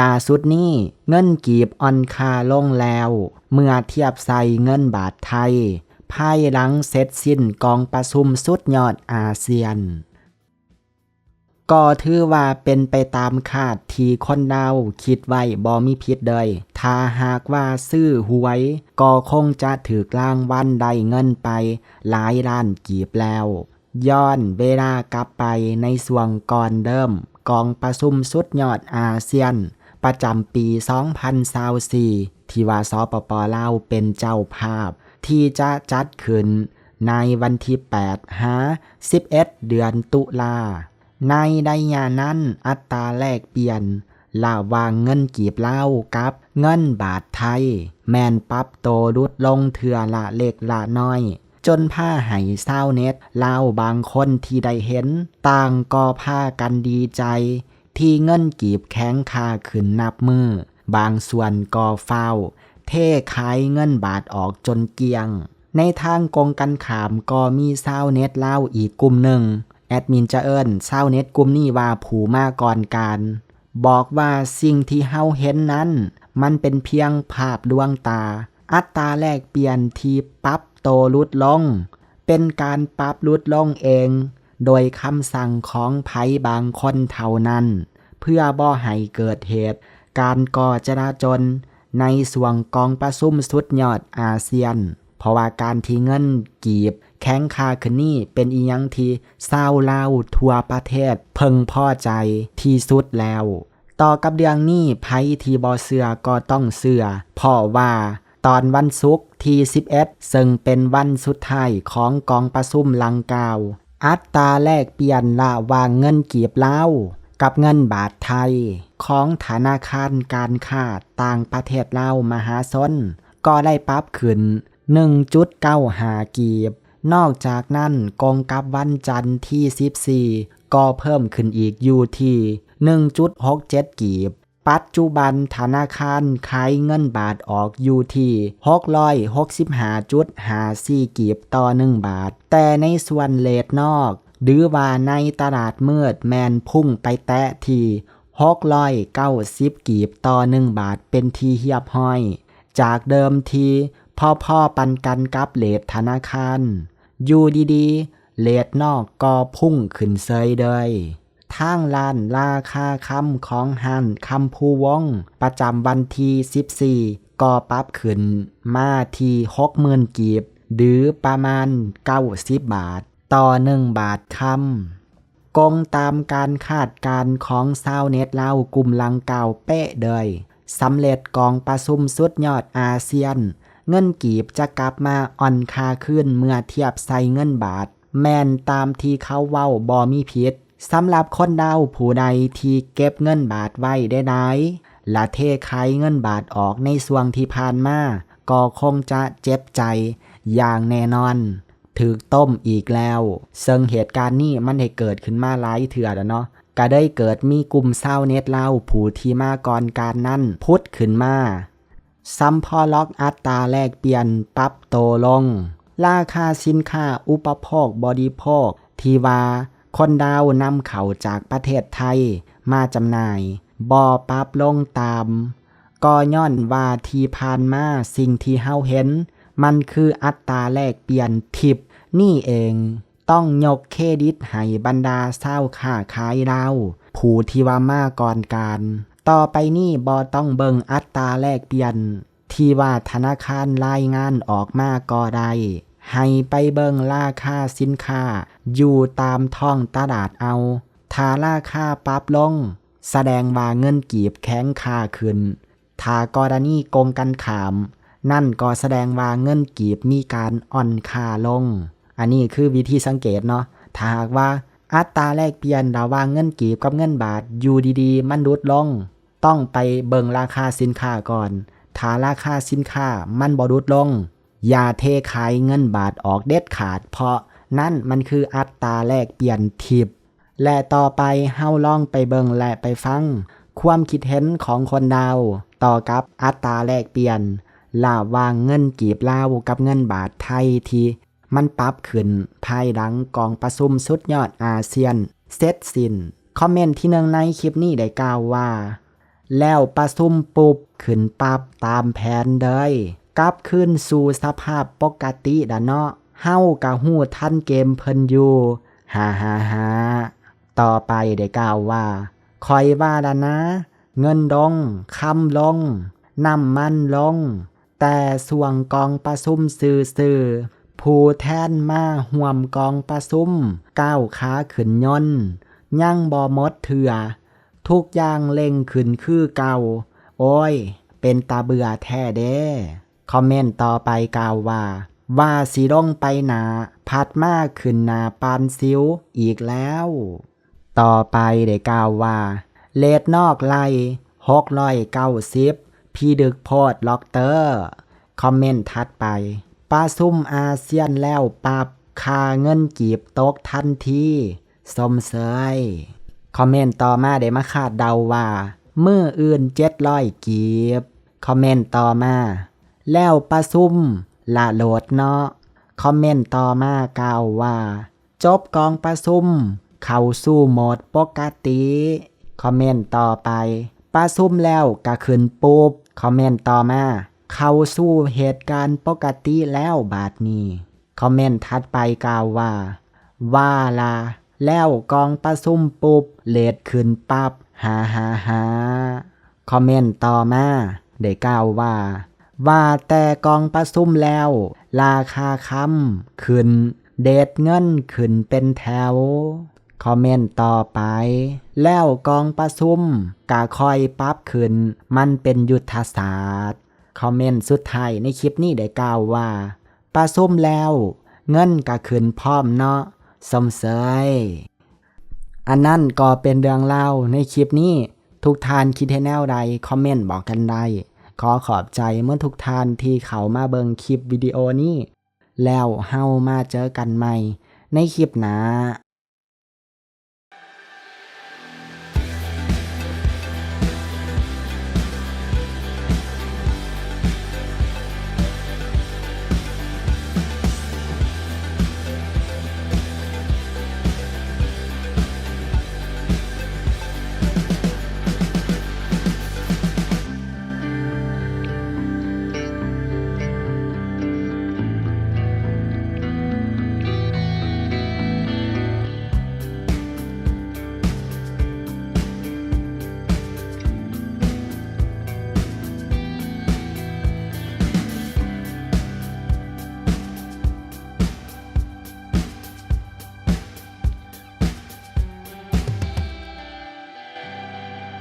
ล่าสุดนี้เงินกีบอ่อนค่าลงแล้ว เมื่อเทียบใส่เงินบาทไทย ภายหลังเสร็จสิ้นกองประชุมสุดยอดอาเซียน ก็ถือว่าเป็นไปตามคาดที่คนเดาคิดไว้บ่มีผิดเลยถ้าหากว่าซื้อหวย ก็คงจะถือกลางวันได้เงินไป หลายล้านกีบแล้ว ย้อนเวลากลับไปในส่วงก่อนเดิม กองประชุมสุดยอดอาเซียน ประจำปี 2024ที่ว่าสปปลาวเป็นเจ้าภาพ ที่จะจัดขึ้น ในวันที่8หา11 เดือนตุลา ในไดยานั้นอัตราแลกเปลี่ยนล่าวางเงินกีบเล่ากับเงินบาทไทย แมนปรับโตรุดลงเถื่อละเล็กละน้อย จนผ้าไห้เศร้าเน็ตเล่าบางคนที่ได้เห็น ต่างก็ผ้ากันดีใจ ที่เงินกีบแข็งคาขึ้นนับมือ บางส่วนก็เฝ้า เท่ขายเงินบาทออกจนเกียง ในทางกงกันขามก็มีเศร้าเน็ตเล่าอีกกลุ่มหนึ่ง แอดมินจะเอิ้นเศร้าเน็ตกลุ่มนี้ว่าผูมาก่อนการบอกว่าสิ่งที่เฮาเห็นนั้น มันเป็นเพียงภาพลวงตา อัตราแลกเปลี่ยนที่ปรับ โตลุดลง เป็นการปรับลุดลงเอง โดยคำสั่งของไผบางคนเท่านั้น เพื่อบ่ให้เกิดเหตุ การก่อจราจนในส่วงกองประซุ่มสุดยอดอาเซียน เพราะว่าการที่เงินกีบ แข้งคาขึ้นนี่เป็นอียังที่เศร้าเล่าทั่วประเทศเพึงพ่อใจที่สุดแล้ว ต่อกับเรื่องนี้ไผที่บอเสือก็ต้องเสือเพราะว่า ตอนวันศุกร์ที่11ซึ่งเป็นวันสุดท้ายของกองประซุ่มลังกาว อัตราแลกเปลี่ยนละว่างเงินกีบเล่ากับเงินบาทไทย ของธนาคารการค้าต่างประเทศเลามหาชนก็ได้ปรับขึ้น 1.95 กีบ นอกจากนั้นกองกับวันจันทร์ที่ 14 ก็เพิ่มขึ้นอีกอยู่ที่ 1.67 กีบ ปัจจุบันธนาคารขายเงินบาทออกอยู่ที่665.54กีบต่อ 1 บาท แต่ในส่วนเลทนอก หรือว่าในตลาดมืดแมนพุ่งไปแตะที่690กีบต่อ 1 บาทเป็นทีเฮียบห้อย จากเดิมทีพ่อพ่อปันกันกับเลทธนาคาร อยู่ดีๆ เลทนอกก็พุ่งขึ้นเซยเลย ทางลานราคาคำของหันคำภูวง ประจำวันที่14ก็ปรับขึ้น มาที่60,000กีบ หรือประมาณ 90 บาท ต่อ 1 บาทคำกงตามการคาดการของซาวเน็ตเล่ากลุ่มลังเก่าเป๊ะเลยสำเร็จกองประชุมสุดยอดอาเซียน เงินกีบจะกลับมาอ่อนค่าขึ้นเมื่อเทียบใส่เงินบาท แมนตามที่เขาเว้าบอมีพิษ สำหรับคนดาวผู้ใดที่เก็บเงินบาทไว้ได้ไดและเทขายเงินบาทออกในส่วงที่ผ่านมาก็คงจะเจ็บใจอย่างแน่นอนถือต้มอีกแล้ว ซึ่งเหตุการณ์นี้มันได้เกิดขึ้นมาหลายเถื่อแล้วเนาะก็ได้เกิดมีกลุ่มเศร้าเน็ตเล่าผู้ที่มาก่อนการนั่นพุดขึ้นมา ซัมพอล็อกอัตราแลกเปลี่ยนปรับโตลง ราคาสินค้าอุปโภคบริโภค ที่ว่า คนดาวนำเข้าจากประเทศไทยมาจำหน่ายบ่ปรับลงตามก็ย้อนว่าทีผ่านมาสิ่งที่เฮาเห็น มันคืออัตราแลกเปลี่ยนทิปนี่เอง ต้องยกเครดิตให้บรรดาเศร้าค้าขายเราผู้ที่ว่ามาก่อนการ ต่อไปนี่บอต้องเบิงอัตราแลกเปลี่ยน ที่ว่าธนาคารรายงานออกมาก็ได้ให้ไปเบิงราคาสินค้า อยู่ตามท้องตลาดเอาถ้าราค่าปรับลง แสดงว่าเงินกีบแข็งค่าขึ้นถ้ากรณีโกงกันขาม นั่นก็แสดงว่าเงินกีบมีการอ่อนค่าลง อันนี้คือวิธีสังเกตเนาะ ถ้าหากว่าอัตราแลกเปลี่ยนระหว่างเงินกีบกับเงินบาทอยู่ดีๆ มันลดลง ต้องไปเบิ่งราคาสินค้าก่อนถ้าราคาสินค้ามันบ่ลดลง อย่าเทขายเงินบาทออกเด็ดขาดเพราะ นั่นมันคืออัตราแลกเปลี่ยนทิปและต่อไปเฮาลองไปเบิงและไปฟัง ความคิดเห็นของคนดาว ต่อกับอัตราแลกเปลี่ยนลาวางเงินกีบลาวกับเงินบาทไทยที่มันปรับขึ้นภายหลังกองประชุมสุดยอดอาเซียนเสร็จสิน้นคอมเมนต์ที่หนึ่งในคลิปนี้ได้กล่าวว่า แล้วประสุมปุบขึ้นปับตามแผนเดยกลับขึ้นสู่สภาพปกติดะเนาะ เฮ้ากะฮู้ทันเกมเพิ่นอยู่ฮ่าฮ่าฮ่าต่อไปได้กล่าวว่า คอยว่าละนะ เงินลงคำลงน้ำมันลง แต่ส่วงกองประซุ่มซื่อซื่อผู้แทนมาห่วมกองประซุ่มก้าวขาขึ้นย่นยั่งบ่มดเถื่อ ทุกอย่างเล่งขึ้นคือเก่า โอ้ย เป็นตาเบื่อแท้เด้ คอมเมนต์ต่อไปกล่าวว่า ว่าสิลงไปหนาพัดมากขึ้นหนาปานซิวอีกแล้ว ต่อไปได้กล่าวว่า เลดนอกไล่หกร้อยเก้าสิบพี่ดึกโพดล็อกเตอร์ คอมเมนต์ทัดไปป้าซุ่มอาเซียนแล้วปรับคาเงินกีบตกทันทีสมเสยคอมเมนต์ต่อมาได้มาคาดเดาว่าเมื่ออื่นเจ็ดร้อยกีบ คอมเมนต์ต่อมา แล้วประซุ่ม ละโหลดเนาะ คอมเมนต์ต่อมากล่าวว่า จบกองประซุ่มเข้าสู่โหมดปกติ คอมเมนต์ต่อไป ประซุ่มแล้วก็ขึ้นปุ๊บ คอมเมนต์ต่อมา เข้าสู่เหตุการณ์ปกติแล้วบาดนี้ คอมเมนต์ถัดไปกล่าวว่า ว่าลาแล้วกองประซุ่มปุ๊บเลดขึ้นปับหาหาหาคอมเมนต์ต่อมา ได้กล่าวว่า ว่าแต่กองประซุ่มแล้ว ราคาคำขึ้น เดดเงินขึ้นเป็นแถว คอมเมนต์ต่อไป แล้วกองประซุ่มกะคอยปรับขึ้น มันเป็นยุทธศาสตร์ คอมเมนต์สุดท้ายในคลิปนี้ได้กล่าวว่าประซุ่มแล้ว เงินกะขึ้นพร้อมเนาะสมเสยอันนั้นก็เป็นเรื่องเล่าในคลิปนี้ ทุกทานคิดให้แนวใดคอมเมนต์บอกกันได้ ขอขอบใจเมื่อทุกท่านที่เขามาเบิงคลิปวิดีโอนี้ แล้วเฮามาเจอกันใหม่ ในคลิปหน้า